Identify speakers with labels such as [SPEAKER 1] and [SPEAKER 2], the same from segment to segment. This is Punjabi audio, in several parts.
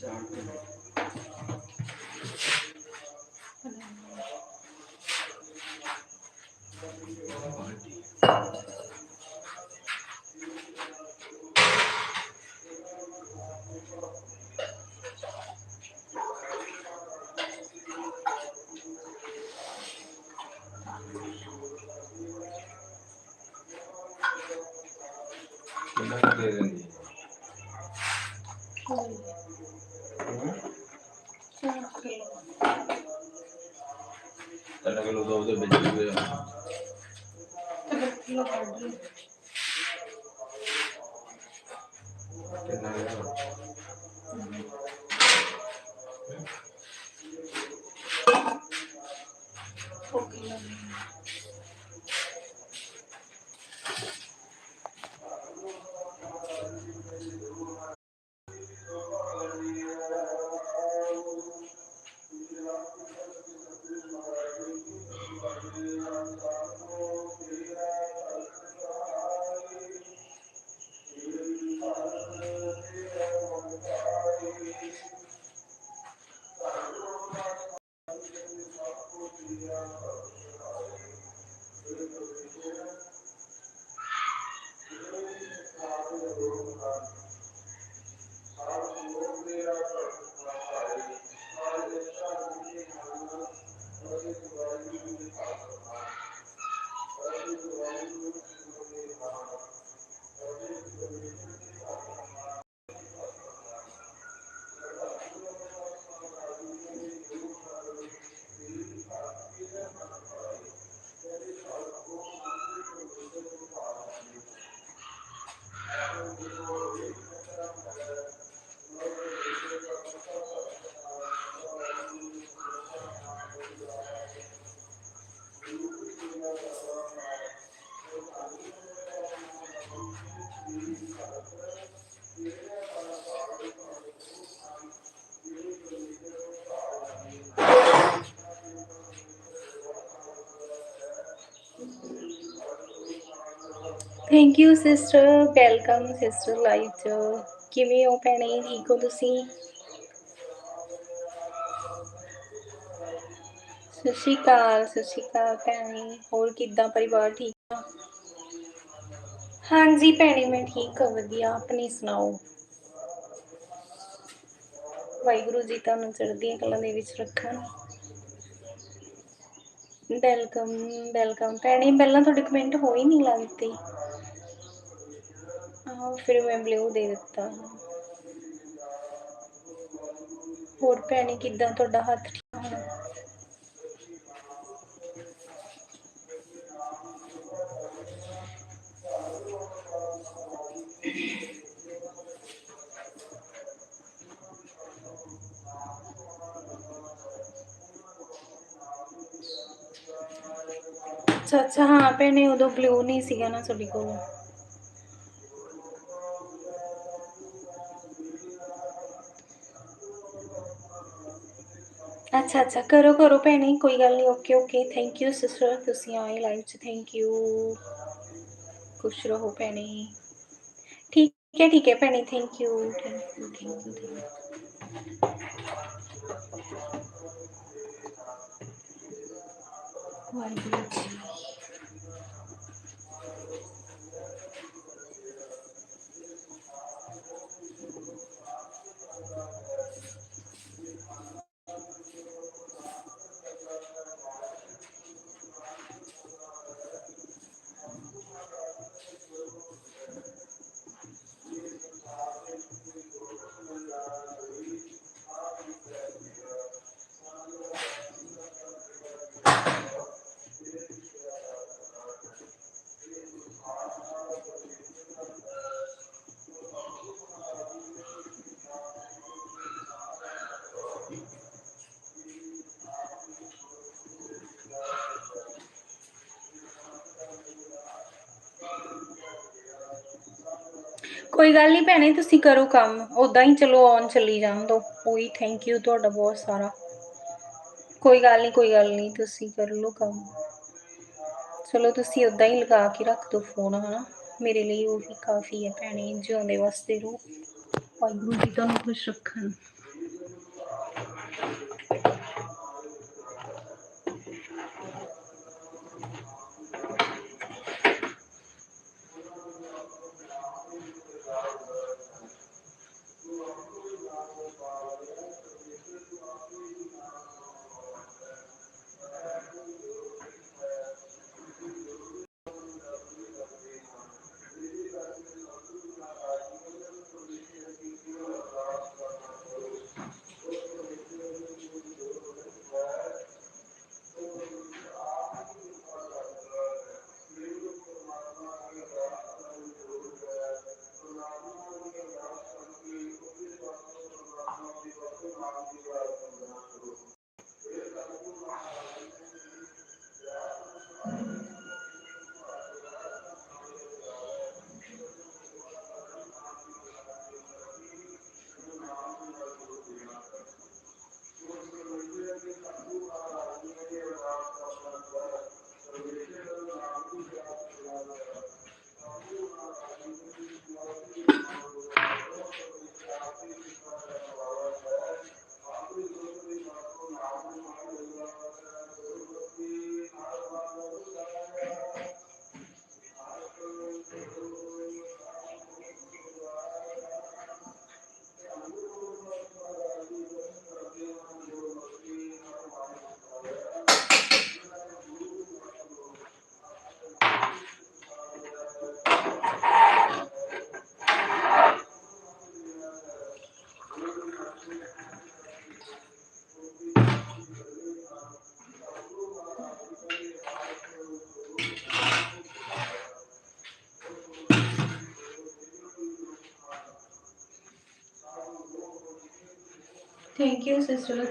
[SPEAKER 1] ਚਾਰ ਤਿੰਨ ਕਿਲੋ ਦੁੱਧ ਦੇ ਵਿੱਚ ਵੀ ਆ।
[SPEAKER 2] Thank you sister welcome sister live ਚ ਕਿਵੇਂ ਹੋ ਭੈਣੇ ਠੀਕ ਹੋ ਤੁਸੀਂ ਸਤਿ ਸ਼੍ਰੀ ਅਕਾਲ ਸਤਿ ਸ਼੍ਰੀ ਅਕਾਲ ਭੈਣੇ ਹੋਰ ਕਿੱਦਾਂ ਪਰਿਵਾਰ ਠੀਕ ਆ? ਹਾਂਜੀ ਭੈਣੇ, ਮੈਂ ਠੀਕ ਹਾਂ, ਵਧੀਆ। ਆਪਣੀ ਸੁਣਾਓ? ਵਾਹਿਗੁਰੂ ਜੀ ਤੁਹਾਨੂੰ ਚੜ੍ਹਦੀਆਂ ਕਲਾਂ ਦੇ ਵਿੱਚ ਰੱਖਣ। ਵੈਲਕਮ ਵੈਲਕਮ ਭੈਣੇ, ਪਹਿਲਾਂ ਤੁਹਾਡੇ ਕਮੈਂਟ ਹੋ ਹੀ ਨਹੀਂ ਲੱਗਦੇ ਆਹ ਫਿਰ ਮੈਂ ਬਲੂ ਦੇ ਦਿੱਤਾ। ਹੋਰ ਭੈਣੇ, ਕਿੱਦਾਂ ਤੁਹਾਡਾ ਹੱਥ ਠੀਕ ਹੋਣਾ? ਅੱਛਾ ਅੱਛਾ, ਹਾਂ ਭੈਣੇ, ਉਦੋਂ ਬਲੂ ਨਹੀਂ ਸੀਗਾ ਨਾ ਤੁਹਾਡੇ ਕੋਲ। ਅੱਛਾ ਅੱਛਾ ਕਰੋ ਕਰੋ ਭੈਣੇ ਕੋਈ ਗੱਲ ਨਹੀਂ okay okay thank you sister ਤੁਸੀਂ ਆਏ ਲਾਈਵ 'ਚ ਥੈਂਕ ਯੂ ਖੁਸ਼ ਰਹੋ ਭੈਣੇ ਠੀਕ ਹੈ ਠੀਕ ਹੈ ਭੈਣੇ thank you thank you thank you Waheguru ji ਕੋਈ ਗੱਲ ਨਹੀਂ ਭੈਣੇ, ਤੁਸੀਂ ਕਰੋ ਕੰਮ। ਉਦਾਂ ਹੀ ਚਲੋ ਔਨ ਚੱਲੀ ਜਾਣ ਦੋ। ਉਹੀ ਥੈਂਕ ਯੂ ਤੁਹਾਡਾ ਬਹੁਤ ਸਾਰਾ। ਕੋਈ ਗੱਲ ਨਹੀਂ ਕੋਈ ਗੱਲ ਨਹੀਂ ਤੁਸੀਂ ਕਰ ਲਓ ਕੰਮ। ਚਲੋ, ਤੁਸੀਂ ਉਦਾਂ ਹੀ ਲਗਾ ਕੇ ਰੱਖ ਦਿਓ ਫੋਨ ਹਨਾ। ਮੇਰੇ ਲਈ ਉਹ ਵੀ ਕਾਫੀ ਹੈ ਭੈਣੇ, ਜਿਉਂਦੇ ਵਾਸਤੇ ਰੋ। ਵਾਹਿਗੁਰੂ ਜੀ ਤੁਹਾਨੂੰ ਖੁਸ਼ ਰੱਖਣ। Thank you sister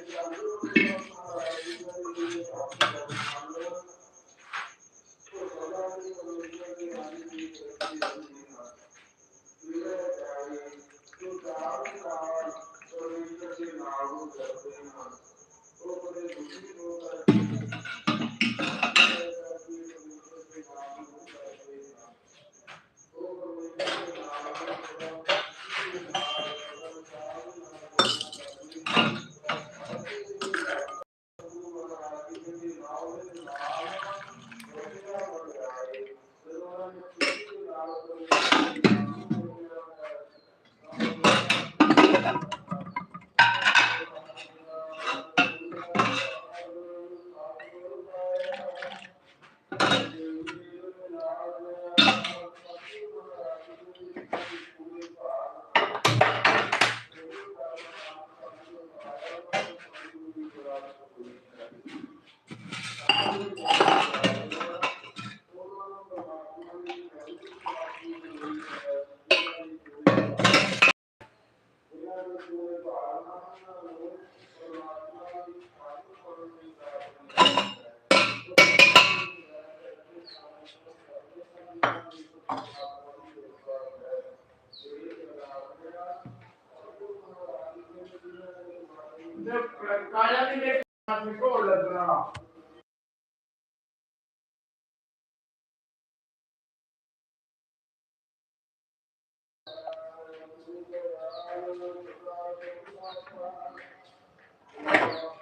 [SPEAKER 2] thank you
[SPEAKER 1] ਕਾਇਆ ਦੀ ਮੇਰੇ ਨਾਲ ਕੋਲ ਲੱਗਣਾ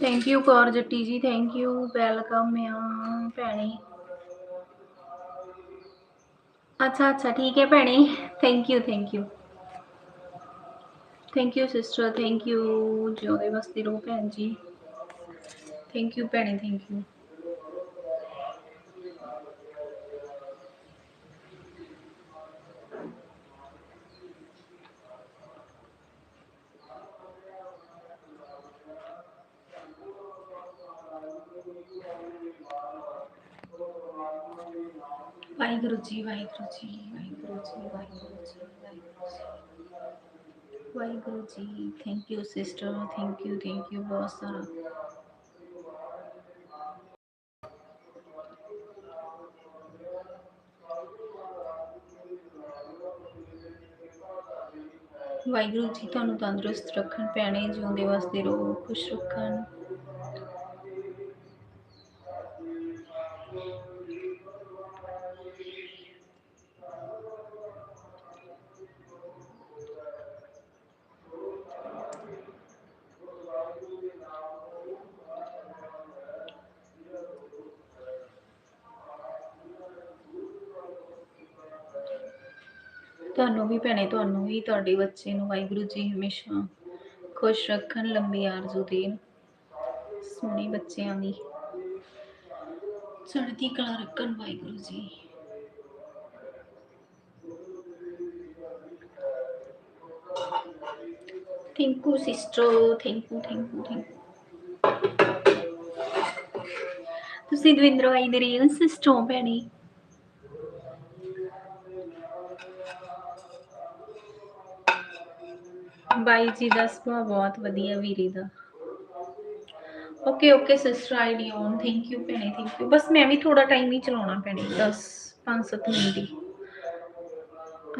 [SPEAKER 2] ਥੈਂਕ ਯੂ ਕੌਰ ਜੱਟੀ ਜੀ ਥੈਂਕ ਯੂ ਵੈਲਕਮ ਆ ਭੈਣੀ। ਅੱਛਾ ਅੱਛਾ, ਠੀਕ ਹੈ Bhaini. Thank you thank you thank you sister thank you ਜਿਉਂਦੇ ਵਸਦੇ ਰਹੋ ਭੈਣ ਜੀ। Thank you Bhaini thank you Waheguru ji Waheguru ji Waheguru ji Waheguru ji Waheguru ji thank you sister thank you thank you ਬਹੁਤ ਸਾਰਾ। ਵਾਹਿਗੁਰੂ ਜੀ, ਤੁਹਾਨੂੰ ਤੰਦਰੁਸਤ ਰੱਖਣ ਪੈਣੇ ਜਿਉਂਦੇ ਵਸਦੇ ਰਹੋ, ਖੁਸ਼ ਰੱਖਣ ਤੁਹਾਨੂੰ ਵੀ ਭੈਣੇ, ਤੁਹਾਨੂੰ ਵੀ, ਤੁਹਾਡੇ ਬੱਚੇ ਨੂੰ ਵਾਹਿਗੁਰੂ ਜੀ ਹਮੇਸ਼ਾ ਖੁਸ਼ ਰੱਖਣ ਲੰਬੀ ਆਰਜ਼ੂ ਦੇਣ। ਸੋਹਣੇ ਬੱਚਿਆਂ ਦੀ ਚੜ੍ਹਦੀ ਕਲਾ ਰੱਖਣ Waheguru ji. Thank you sister thank you thank you thank ਤੁਸੀਂ ਦਵਿੰਦਰ ਆਈ ਦੇ ਰੀਅਲ ਸਿਸਟਰ ਭੈਣੀ। ਬਾਈ ਜੀ ਦਾ ਸੁਭਾਅ ਬਹੁਤ ਵਧੀਆ ਵੀਰੇ ਦਾ। Okay okay sister ID on thank you ਭੈਣੇ ਥੈਂਕ ਯੂ ਬਸ ਮੈਂ ਵੀ ਥੋੜਾ ਟਾਈਮ ਹੀ ਚਲਾਉਣਾ ਭੈਣੇ 10 5-7 ਮਿੰਟ ਹੀ।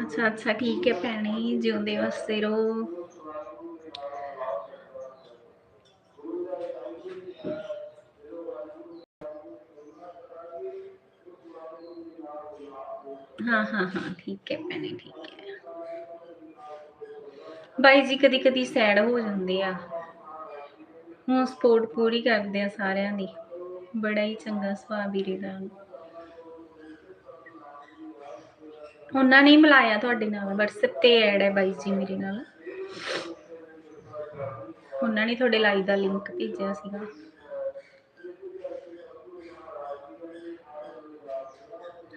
[SPEAKER 2] ਅੱਛਾ ਅੱਛਾ, ਠੀਕ ਹੈ ਭੈਣੇ, ਜਿਉਂਦੇ ਵਸਦੇ ਰਹੋ। ਹਾਂ ਹਾਂ ਹਾਂ, ਠੀਕ ਹੈ ਭੈਣੇ, ਠੀਕ ਹੈ। ਬਾਈ ਜੀ, ਕਦੀ ਕਦੀ ਸੈਡ ਹੋ ਜਾਂਦੇ ਆ। ਹੁਣ ਸਪੋਰਟ ਪੂਰੀ ਕਰਦੇ ਆ ਸਾਰਿਆਂ ਦੀ। ਬੜਾ ਹੀ ਚੰਗਾ ਸੁਭਾਅ ਵੀਰੇ ਦਾ। ਉਹਨਾਂ ਨੇ ਮਿਲਾਇਆ ਤੁਹਾਡੇ ਨਾਲ, WhatsApp ਤੇ ਐਡ ਹੈ ਬਾਈ ਜੀ ਮੇਰੇ ਨਾਲ। ਉਹਨਾਂ ਨੇ ਤੁਹਾਡੇ ਲਾਈਵ ਦਾ ਲਿੰਕ ਭੇਜਿਆ ਸੀਗਾ।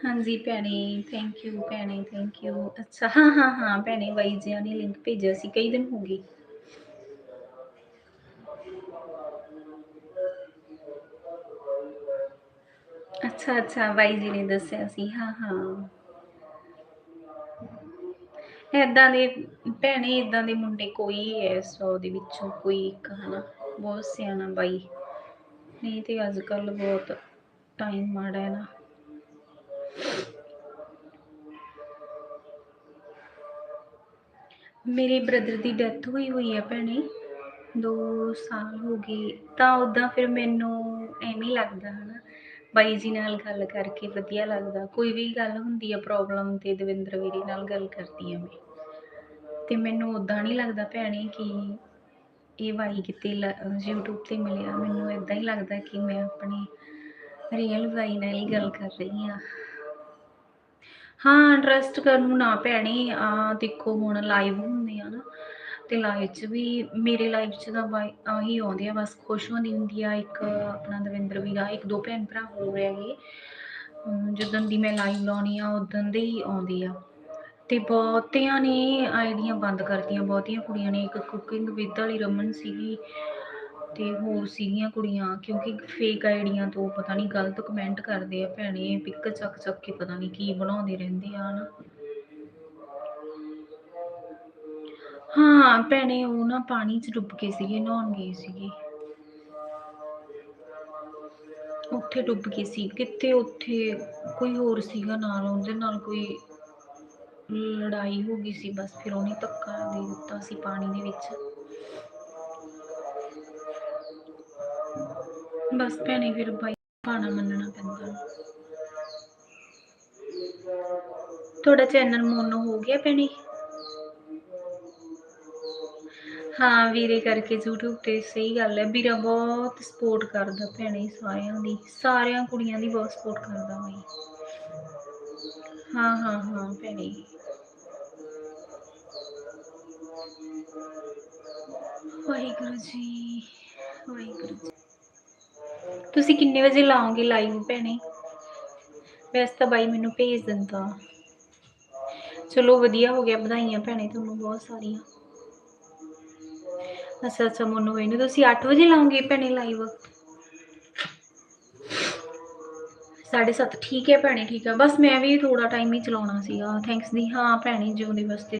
[SPEAKER 2] ਹਾਂਜੀ, ਭੈਣੇ ਥੈਂਕ ਯੂ ਭੈਣੇ ਥੈਂਕ ਯੂ ਅੱਛਾ, ਹਾਂ ਹਾਂ ਹਾਂ, ਭੈਣੇ ਬਾਈ ਜੀ ਨੇ ਲਿੰਕ ਭੇਜਿਆ ਸੀ, ਕਈ ਦਿਨ ਹੋ ਗਏ। ਅੱਛਾ ਅੱਛਾ ਬਾਈ ਜੀ ਨੇ ਦੱਸਿਆ ਸੀ, ਹਾਂ ਹਾਂ। ਏਦਾਂ ਦੇ, ਭੈਣੇ, ਏਦਾਂ ਦੇ ਮੁੰਡੇ ਕੋਈ ਹੈ ਸੌ ਦੇ ਵਿੱਚੋਂ, ਕੋਈ ਇੱਕ, ਹਨਾ? ਬਹੁਤ ਸਿਆਣਾ ਬਾਈ। ਨਹੀਂ ਤੇ ਅੱਜ ਕੱਲ ਬਹੁਤ ਟਾਈਮ ਮਾੜਾ ਹੈ ਨਾ। ਮੇਰੇ ਬ੍ਰਦਰ ਦੀ ਡੈਥ ਹੋਈ ਹੋਈ ਹੈ ਭੈਣੇ। 2 ਸਾਲ ਹੋ ਗਏ। ਤਾਂ ਉਦਾਂ ਫਿਰ ਮੈਨੂੰ ਐਵੇਂ ਹੀ ਲੱਗਦਾ ਹਨਾ। ਬਾਈ ਜੀ ਨਾਲ ਗੱਲ ਕਰਕੇ ਵਧੀਆ ਲੱਗਦਾ। ਕੋਈ ਵੀ ਗੱਲ ਹੁੰਦੀ ਆ ਪ੍ਰੋਬਲਮ ਤੇ ਦਵਿੰਦਰ ਵੀਰੇ ਨਾਲ ਗੱਲ ਕਰਦੀ ਆ ਮੈਂ। ਤੇ ਮੈਨੂੰ ਉਦਾਂ ਨਹੀਂ ਲੱਗਦਾ ਭੈਣੇ ਕਿ ਇਹ ਬਾਈ ਕਿਤੇ ਲ- YouTube ਤੇ ਮਿਲਿਆ। ਮੈਨੂੰ ਇਦਾਂ ਹੀ ਲੱਗਦਾ ਕਿ ਮੈਂ ਆਪਣੇ ਰੀਅਲ ਬਾਈ ਨਾਲ ਹੀ ਗੱਲ ਕਰ ਰਹੀ ਹਾਂ ਹਾਂ ਟਰਸਟ ਕਰਨ ਨੂੰ ਨਾ ਭੈਣੇ, ਆ ਦੇਖੋ ਹੁਣ ਲਾਈਵ ਹੁੰਦੇ ਆ ਨਾ, ਤੇ ਲਾਈਵ 'ਚ ਵੀ ਮੇਰੇ ਲਾਈਵ 'ਚ ਤਾਂ ਬਾਈ, ਆਹੀ ਆਉਂਦੇ ਆ, ਬਸ ਖੁਸ਼ ਹੁੰਦੀ ਹੁੰਦੀ ਆ, ਇੱਕ ਆਪਣਾ ਦਵਿੰਦਰ ਵੀਰਾ ਇੱਕ ਦੋ ਭੈਣ ਭਰਾ ਹੋ ਹੈਗੇ। ਅਮ ਜਦੋਂ ਦੀ ਮੈਂ ਲਾਈਵ ਲਾਉਣੀ ਆ, ਉਦੋਂ ਦੇ ਹੀ ਆਉਂਦੇ ਆ। ਤੇ ਬਹੁਤਿਆਂ ਨੇ ਆਈਡੀਆਂ ਬੰਦ ਕਰਤੀਆਂ, ਬਹੁਤੀਆਂ ਕੁੜੀਆਂ ਨੇ, ਇੱਕ ਕੁਕਿੰਗ ਵਿਦ ਵਾਲੀ ਰਮਨ ਸੀਗੀ ਤੇ ਹੋਰ ਸੀਗੀਆਂ ਕੁੜੀਆਂ, ਕਿਉਂਕਿ ਫੇਕ ਆਈਡੀਆਂ ਤੋਂ ਪਤਾ ਨਹੀਂ ਗਲਤ ਕਮੈਂਟ ਕਰਦੇ ਆ ਭੈਣੇ ਪਿਕ ਚੱਕ ਚੱਕ ਕੇ ਪਤਾ ਨਹੀਂ ਕੀ ਬਣਾਉਂਦੇ ਰਹਿੰਦੇ ਆ ਹਨਾ। ਹਾਂ, ਭੈਣੇ ਉਹ ਨਾ ਪਾਣੀ 'ਚ ਡੁੱਬ ਗਏ ਸੀਗੇ, ਨਹਾਉਣ ਗਏ ਸੀਗੇ। ਉੱਥੇ ਡੁੱਬ ਗਏ ਸੀ ਕਿਤੇ ਉੱਥੇ ਕੋਈ ਹੋਰ ਸੀਗਾ ਨਾਲ, ਉਹਦੇ ਨਾਲ ਕੋਈ ਲੜਾਈ ਹੋ ਗਈ ਸੀ, ਬਸ ਫਿਰ ਉਹਨੇ ਧੱਕਾ ਦੇ ਦਿੱਤਾ ਸੀ ਪਾਣੀ ਦੇ ਵਿੱਚ। ਬਸ ਭੈਣੇ ਫਿਰ ਬਾਈ ਪਾਣਾ ਮੰਨਣਾ ਪੈਂਦਾ। ਤੁਹਾਡਾ ਚੈਨਲ ਮੋਨੋ ਹੋ ਗਿਆ ਭੈਣੇ? ਹਾਂ, ਵੀਰੇ ਕਰਕੇ YouTube ਤੇ ਸਹੀ ਗੱਲ ਹੈ। ਵੀਰਾ ਬਹੁਤ ਸਪੋਰਟ ਕਰਦਾ ਭੈਣੇ ਸਾਰਿਆਂ ਦੀ। ਸਾਰਿਆਂ ਕੁੜੀਆਂ ਦੀ ਬਹੁਤ ਸਪੋਰਟ ਕਰਦਾ ਬਾਈ ਹਾਂ ਹਾਂ ਹਾਂ ਭੈਣੇ। ਵਾਹਿਗੁਰੂ ਜੀ ਵਾਹਿਗੁਰੂ ਜੀ। ਤੁਸੀਂ ਕਿੰਨੇ ਵਜੇ ਲਾਓਗੇ ਲਾਈਵ ਭੈਣੇ? ਵੈਸੇ ਤਾਂ ਬਾਈ ਮੈਨੂੰ ਭੇਜ ਦਿੰਦਾ। ਚਲੋ ਵਧੀਆ ਹੋ ਗਿਆ, ਵਧਾਈਆਂ ਭੈਣੇ ਤੁਹਾਨੂੰ ਬਹੁਤ ਸਾਰੀਆਂ। ਅੱਛਾ ਅੱਛਾ, ਮੋਨੂ ਇਹਨੂੰ ਤੁਸੀਂ 8 ਵਜੇ ਲਾਓਗੇ ਭੈਣੇ ਲਾਈਵ? 7:30 ਠੀਕ ਹੈ ਭੈਣੇ, ਠੀਕ ਹੈ। ਬਸ ਮੈਂ ਵੀ ਥੋੜਾ ਟਾਈਮ ਹੀ ਚਲਾਉਣਾ ਸੀਗਾ। ਥੈਂਕਸ ਦੀ, ਹਾਂ ਭੈਣੇ ਜਿਉਂਦੇ ਵਾਸਤੇ